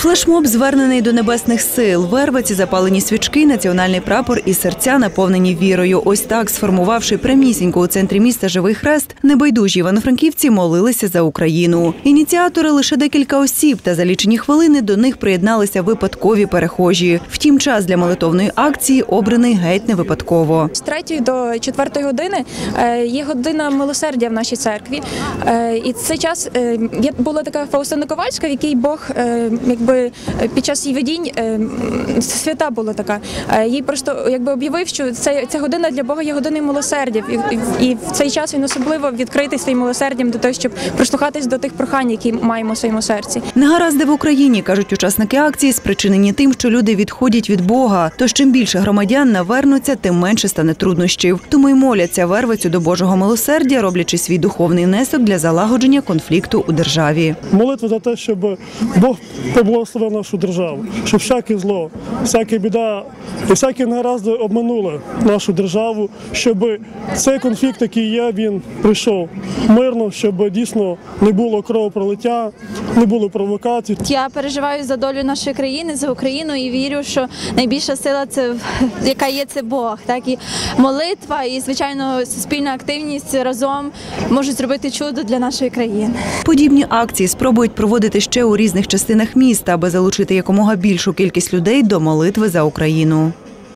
Флешмоб звернений до небесних сил. Вервиці запалені свічки, національний прапор і серця наповнені вірою. Ось так, сформувавши прямісінько у центрі міста живий хрест, небайдужі івано-франківці молилися за Україну. Ініціатори лише декілька осіб, та за лічені хвилини до них приєдналися випадкові перехожі. Втім, час для молитовної акції обраний геть не випадково. З 3 до 4 години е, є година милосердя в нашій церкві. Е, І цей час е, була така Фаустина Ковальська, в якій Бог е, якби е, під час її видінь е, свята була така. Е, Їй просто якби об'явив, що це ця година для Бога є годиною милосердя. І, і, і в цей час він особливо відкритий своїм милосердям до того, щоб прислухатись до тих прохань, які маємо в своєму серці. Негаразди в Україні кажуть учасники акції, спричинені тим, що люди відходять від Бога. Тож чим більше громадян навернуться, тим менше стане труднощів. Тому й моляться вервицю до Божого милосердя, роблячи свій духовний внесок для залагодження конфлікту у державі. Молитва за те, щоб Бог поблагословив нашу державу, щоб всяке зло, всяка біда і всякі негаразди обманули нашу державу, щоб цей конфлікт, який є, він прийшов мирно, щоб дійсно не було кровопролиття, не було провокацій. Я переживаю за долю нашої країни, за Україну і вірю, що найбільша сила це в- яка є це Бог. Так і молитва, і звичайно суспільна активність разом можуть зробити чудо для нашої країни. Подібні акції спробують проводити ще у різних частинах міста, аби залучити якомога більшу кількість людей до молитви за Україну.